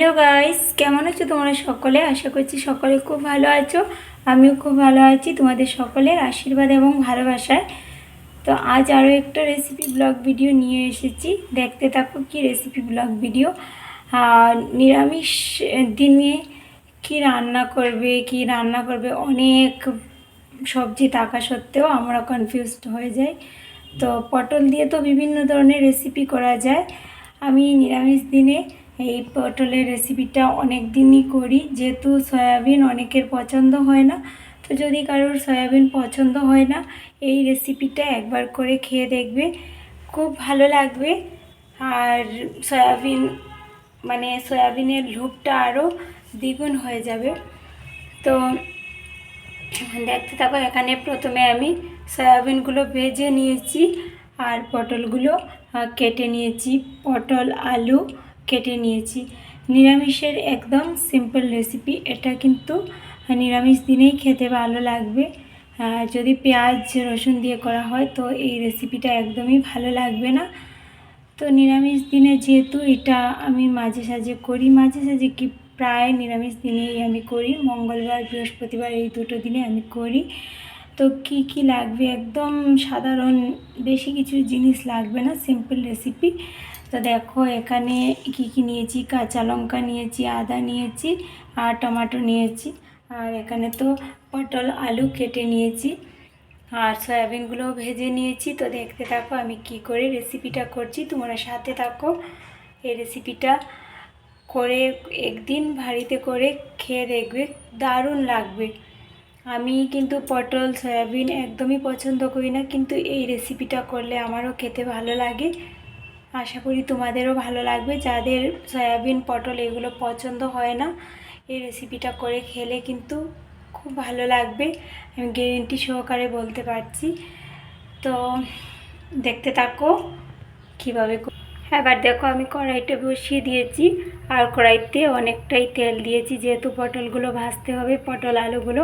Hello guys কেমন আছো তোমরা সকলে? আশা করছি সকলে খুব ভালো আছো। আমিও খুব ভালো আছি তোমাদের সকলের আশীর্বাদ এবং ভালোবাসায়। তো আজ আরও একটা রেসিপি ব্লগ ভিডিও নিয়ে এসেছি। দেখতে থাকো কি রেসিপি ব্লগ ভিডিও আর নিরামিষ দিনে কি রান্না করবে, কি রান্না করবে, অনেক সবজি থাকা সত্ত্বেও আমরা কনফিউজড হয়ে যাই। তো পটল দিয়ে তো বিভিন্ন ধরনের রেসিপি করা যায়। আমি নিরামিষ দিনে এই পটলের রেসিপিটা অনেক দিনই করি। যেহেতু সয়াবিন অনেকের পছন্দ হয় না, তো যদি কারোর সয়াবিন পছন্দ হয় না, এই রেসিপিটা একবার করে খেয়ে দেখবে। খুব ভালো লাগবে। আর সয়াবিন মানে সয়াবিনের লুপটা আরও দ্বিগুণ হয়ে যাবে। তো দেখতে থাকো, এখানে প্রথমে আমি সয়াবিনগুলো ভেজে নিয়েছি আর পটলগুলো কেটে নিয়েছি। পটল, আলু কেটে নিয়েছি। নিরামিষের একদম সিম্পল রেসিপি এটা কিন্তু নিরামিষ দিনেই খেতে ভালো লাগবে। যদি পেঁয়াজ, রসুন দিয়ে করা হয়, তো এই রেসিপিটা একদমই ভালো লাগবে না। তো নিরামিষ দিনে যেহেতু এটা আমি মাঝে সাঝে করি, মাঝে সাঝে কি প্রায় নিরামিষ দিনেই আমি করি। মঙ্গলবার, বৃহস্পতিবার এই দুটো দিনে আমি করি। তো কি কি লাগবে? একদম সাধারণ, বেশি কিছু জিনিস লাগবে না সিম্পল রেসিপি তো দেখো, এখানে কি কি নিয়েছি? কাঁচা লঙ্কা নিয়েছি, আদা নিয়েছি আর টমেটো নিয়েছি। আর এখানে তো পটল, আলু কেটে নিয়েছি। আর সয়াবিনগুলোও ভেজে নিয়েছি। তো দেখতে থাকো, আমি কি করে রেসিপিটা করছি। তোমরা সাথে থাকো। এই রেসিপিটা করে একদিন ভারিতে করে খেয়ে দেখবে, দারুণ লাগবে। আমি কিন্তু পটল, সয়াবিন একদমই পছন্দ করি না, কিন্তু এই রেসিপিটা করলে আমারও খেতে ভালো লাগে। আশা করি তোমাদেরও ভালো লাগবে। যাদের সয়াবিন, পটল এগুলো পছন্দ হয় না, এই রেসিপিটা করে খেলে কিন্তু খুব ভালো লাগবে। আমি গ্যারেন্টি সহকারে বলতে পারছি। তো দেখতে থাকো কীভাবে এবার দেখো আমি কড়াইটা বসিয়ে দিয়েছি। আর কড়াইতে অনেকটাই তেল দিয়েছি। যেহেতু পটলগুলো ভাজতে হবে, পটল আলুগুলো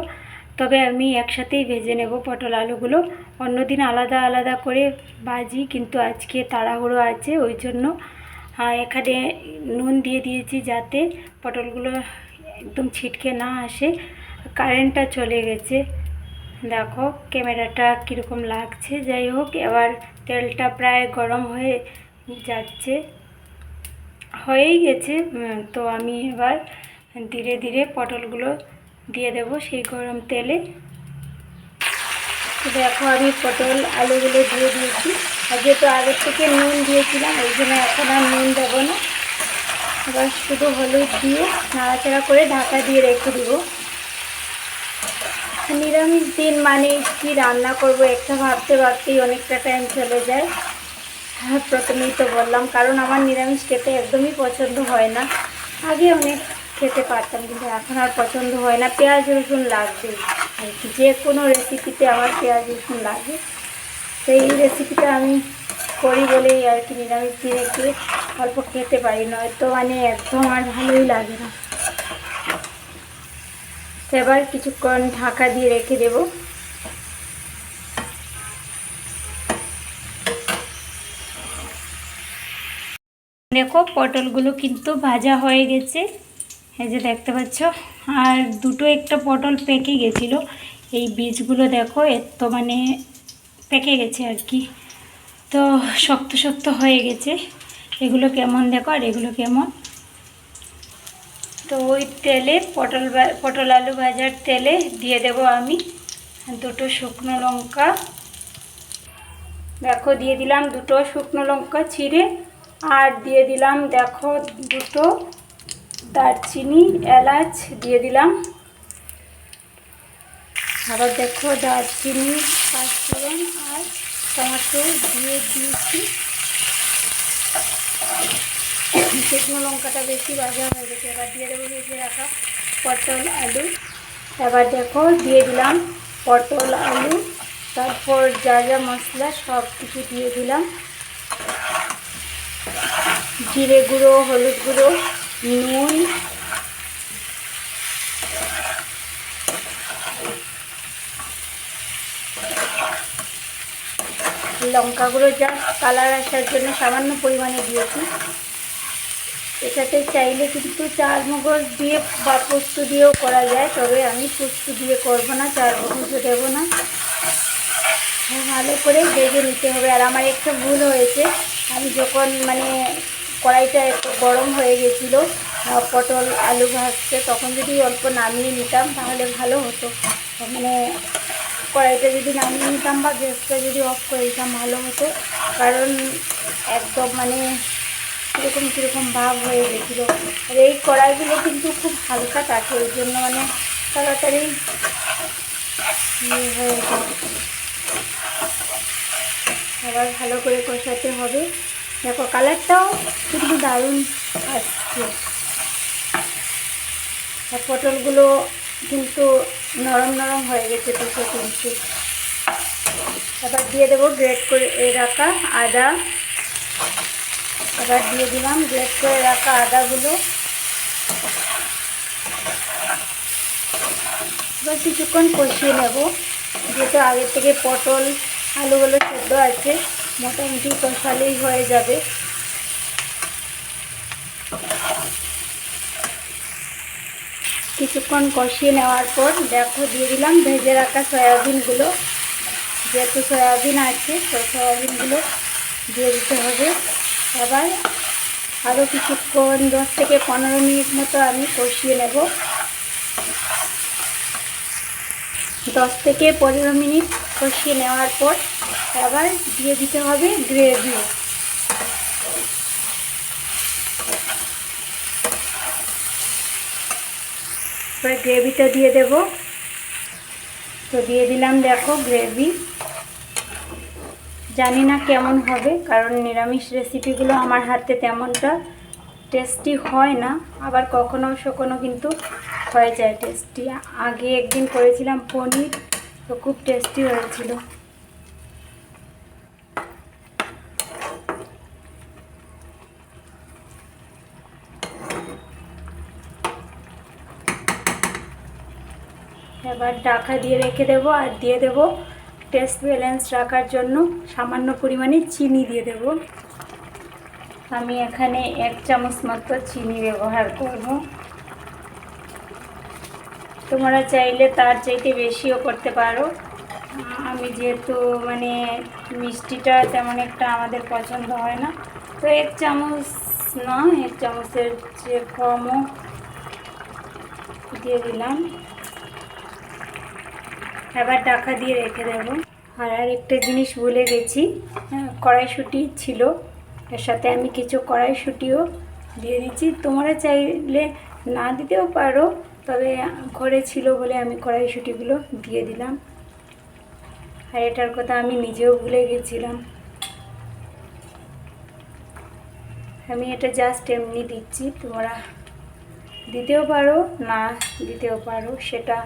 তবে আমি একসাথেই ভেজে নেব পটল আলুগুলো। অন্যদিন আলাদা আলাদা করে ভাজি, কিন্তু আজকে তাড়াহুড়ো আছে, ওই জন্য এখানে নুন দিয়ে দিয়েছি যাতে পটলগুলো একদম ছিটকে না আসে। কারেন্টটা চলে গেছে। দেখো, ক্যামেরাটা কীরকম লাগছে। যাই হোক, এবার তেলটা প্রায় গরম হয়ে যাচ্ছে। হয়েই গেছে তো আমি এবার ধীরে ধীরে পটলগুলো দিয়ে দেব সেই গরম তেলে। দেখো আমি পটল, আলুগুলো দিয়ে দিয়েছি। আর যেহেতু আগের থেকে নুন দিয়েছিলাম ওই জন্য এখন আর নুন দেবো না। এবার শুধু হলুদ দিয়ে নাড়াচাড়া করে ঢাকা দিয়ে রেখে দেবো। নিরামিষ দিন মানে কি রান্না করব একটা ভাবতে ভাবতেই অনেকটা টাইম চলে যায়। হ্যাঁ প্রথমেই তো বললাম, কারণ আমার নিরামিষ খেতে একদমই পছন্দ হয় না। আগে অনেক খেতে পারতাম, কিন্তু এখন আর পছন্দ হয় না। পেঁয়াজ, রসুন লাগবে। আর কি, যে কোনো রেসিপিতে আমার পেঁয়াজ, রসুন লাগে সেই রেসিপিটা আমি করি বলেই আর কি নিরামিষ দিনে একটু অল্প খেতে পারি, নয়তো মানে একদম আর ভালোই লাগে না। এবার কিছুক্ষণ ঢাকা দিয়ে রেখে দেবো। দেখো, পটলগুলো কিন্তু ভাজা হয়ে গেছে। এই যে দেখতে পাচ্ছ? আর দুটো একটা পটল পেকে গেছিল। এই বীজগুলো দেখো এত মানে পেকে গেছে আর কি। তো শক্ত শক্ত হয়ে গেছে। এগুলো কেমন দেখো? আর এগুলো কেমন? তো ওই তেলে পটল পটল আলু ভাজার তেলে দিয়ে দেব আমি দুটো শুকনো লঙ্কা। দেখো, দিয়ে দিলাম দুটো শুকনো লঙ্কা ছিঁড়ে। আর দিয়ে দিলাম, দেখো, দুটো দারচিনি, এলাচ দিয়ে দিলাম। আবার দেখো দারচিনি, পাঁচফোড়ন আর টমেটো দিয়ে দিয়েছি। শুকনো লঙ্কাটা বেশি ভাজা হয়ে গেছে, এবার দিয়ে দেবো ভেজে রাখা পটল আলু। এবার দেখো দিয়ে দিলাম পটল আলু, তারপর যা যা মশলা সব কিছু দিয়ে দিলাম। জিরে গুঁড়ো, হলুদ গুঁড়ো নুন। লঙ্কা গুঁড়ো যা কালার আসার জন্য সামান্য পরিমাণে দিয়েছি। এটাতে চাইলে কিন্তু চার মগজ দিয়ে বা পোস্ত দিয়েও করা যায়, তবে আমি পোস্ত দিয়ে করব না চার মগজও দেবো না। ভালো করে ভেজে নিতে হবে। আর আমার একটা ভুল হয়েছে। আমি যখন মানে কড়াইটা একটু গরম হয়ে গেছিল পটল, আলু ভাজতে। তখন যদি অল্প নামিয়ে নিতাম তাহলে ভালো হতো। মানে কড়াইটা যদি নামিয়ে নিতাম বা গ্যাসটা যদি অফ করে দিতাম ভালো হতো। কারণ একদম মানে কীরকম কীরকম ভাব হয়ে গেছিল। আর এই কড়াইগুলো কিন্তু খুব হালকা থাকে ওই জন্য মানে তাড়াতাড়ি ইয়ে হয়ে যায়। আবার ভালো করে কষাতে হবে। দেখো, কালারটাও কিন্তু দারুণ আসছে। আর পটলগুলো কিন্তু নরম নরম হয়ে গেছে দুটো তিনটে। এবার দিয়ে দেবো গ্রেট করে রাখা আদা। এবার দিয়ে দিলাম গ্রেট করে রাখা আদাগুলো। এবার কিছুক্ষণ কষিয়ে নেব, যেহেতু আগের থেকে পটল, আলুগুলো সেদ্ধ আছে। মোটামুটি কষালেই হয়ে যাবে। কিছুক্ষণ কষিয়ে নেওয়ার পর দেখো দিয়ে দিলাম ভেজে রাখা সয়াবিনগুলো। যেহেতু সয়াবিন আছে, তো সয়াবিনগুলো দিয়ে দিতে হবে। আবার আরও কিছুক্ষণ, দশ থেকে পনেরো মিনিট মতো আমি কষিয়ে নেব। দশ থেকে পনেরো মিনিট কষিয়ে নেওয়ার পর আবার দিয়ে দিতে হবে গ্রেভি। এবার গ্রেভিটা দিয়ে দেব। তো দিয়ে দিলাম, দেখো গ্রেভি। জানি না কেমন হবে, কারণ নিরামিষ রেসিপিগুলো আমার হাতে তেমনটা টেস্টি হয় না, আবার কখনো সখনো কিন্তু হয়ে যায় টেস্টি আগে একদিন করেছিলাম পনির, তো খুব টেস্টি হয়েছিল। এবার ঢাকা দিয়ে রেখে দেবো আর দিয়ে দেবো টেস্ট ব্যালেন্স রাখার জন্য সামান্য পরিমাণে চিনি দিয়ে দেব। আমি এখানে এক চামচ মতো চিনি ব্যবহার করব। তোমরা চাইলে তার চাইতে বেশিও করতে পারো। আমি যেহেতু মানে মিষ্টিটা তেমন একটা আমাদের পছন্দ হয় না। তো এক চামচ না, এক চামচের চেয়ে কমও দিয়ে দিলাম। এবার ঢাকা দিয়ে রেখে দেবো। আর আর একটা জিনিস ভুলে গেছি। কড়াইশুঁটি ছিল। এর সাথে আমি কিছু কড়াইশুঁটিও দিয়ে দিচ্ছি। তোমরা চাইলে না দিতেও পারো, তবে ঘরে ছিল বলে আমি কড়াইশুঁটিগুলো দিয়ে দিলাম। আর এটার কথা আমি নিজেও ভুলে গেছিলাম। আমি এটা জাস্ট এমনি দিচ্ছি, তোমরা দিতেও পারো, না দিতেও পারো, সেটা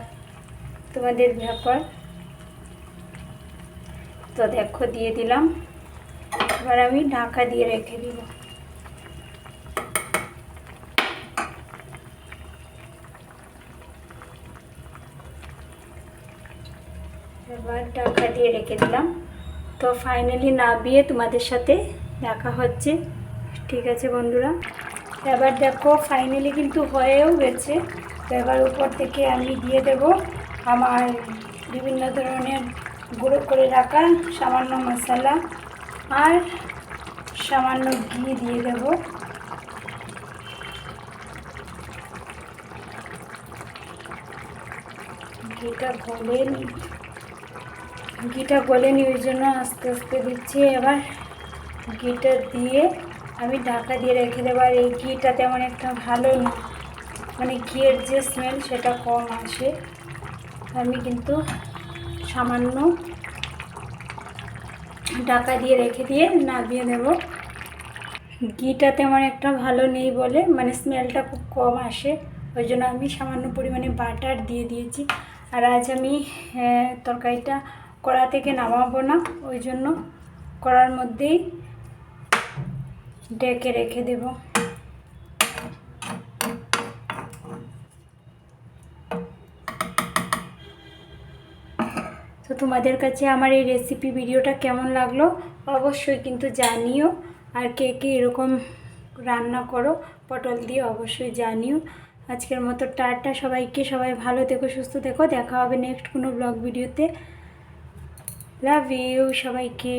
তোমাদের ব্যাপার। তো দেখো, দিয়ে দিলাম। এবার আমি ঢাকা দিয়ে রেখে দিব। এবার ঢাকা দিয়ে রেখে দিলাম। তো ফাইনালি না নাবিয়ে তোমাদের সাথে দেখা হচ্ছে। ঠিক আছে বন্ধুরা? এবার দেখো ফাইনালি কিন্তু হয়েও গেছে। তো এবার উপর থেকে আমি দিয়ে দেব আমার বিভিন্ন ধরনের গুঁড়ো করে রাখা সামান্য মশলা। আর সামান্য ঘি দিয়ে দেব। ঘিটা গলেনি ঘিটা গলেনি ওই জন্য আস্তে আস্তে দিচ্ছি। এবার ঘিটা দিয়ে আমি ঢাকা দিয়ে রেখে দেবো। আর এই ঘিটা তেমন একটা ভালো না। মানে ঘিয়ের যে স্মেল সেটা কম আসে। আমি কিন্তু সামান্য ঢাকা দিয়ে রেখে দিয়ে নামিয়ে দেব ঘিটা তেমন একটা ভালো নেই বলে মানে স্মেলটা খুব কম আসে। ওই জন্য আমি সামান্য পরিমাণে বাটার দিয়ে দিয়েছি। আর আজ আমি তরকারিটা কড়া থেকে নামাবো না, ওই জন্য কড়ার মধ্যেই ডেকে রেখে দেব। তো তোমাদের কাছে আমার এই রেসিপি ভিডিওটা কেমন লাগল? অবশ্যই কিন্তু জানিও। আর কে কে এরকম রান্না করো, পটল দিয়ে অবশ্যই জানিও। আজকের মতো টাটা সবাইকে, সবাই ভালো থেকো, সুস্থ থেকো। দেখা হবে নেক্সট কোনো ব্লগ ভিডিওতে লাভ ইউ সবাইকে।